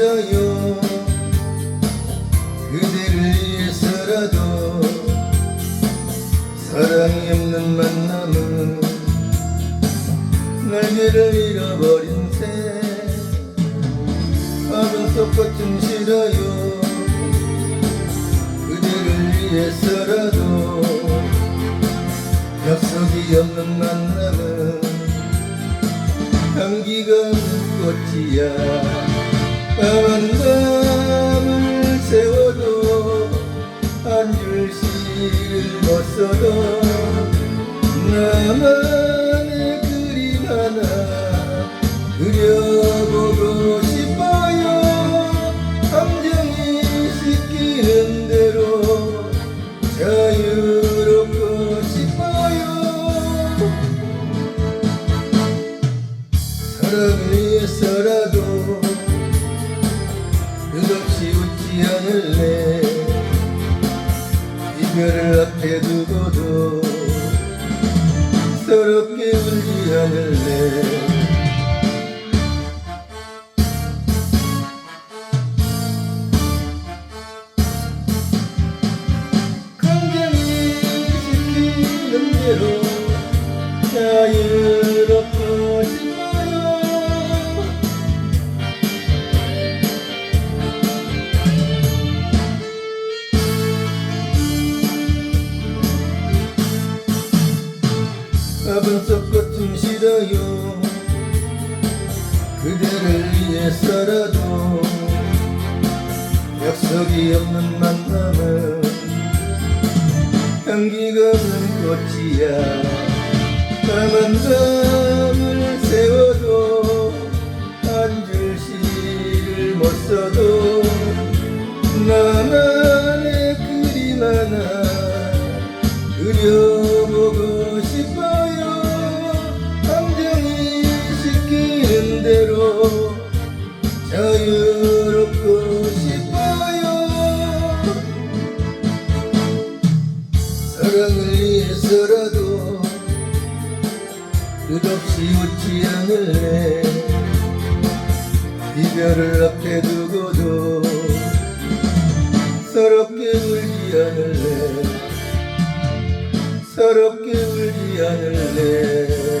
싫어요. 그대를 위해서라도 사랑이 없는 만남은 날개를 잃어버린 새 아른 속꽃은 싫어요. 그대를 위해서라도 약속이 없는 만남은 향기가 꽃이야. Heaven 이별을 앞에 두고도 서럽게 울지 않을래. 감정이 시키는 대로 자유 밥은 썩같은 싫어요. 그대를 위해서라도 약속이 없는 만남은 향기가 없는 꽃이야. 까만 밤 위해서라도 끝없이 웃지 않을래. 이별을 앞에 두고도 서럽게 울지 않을래. 서럽게 울지 않을래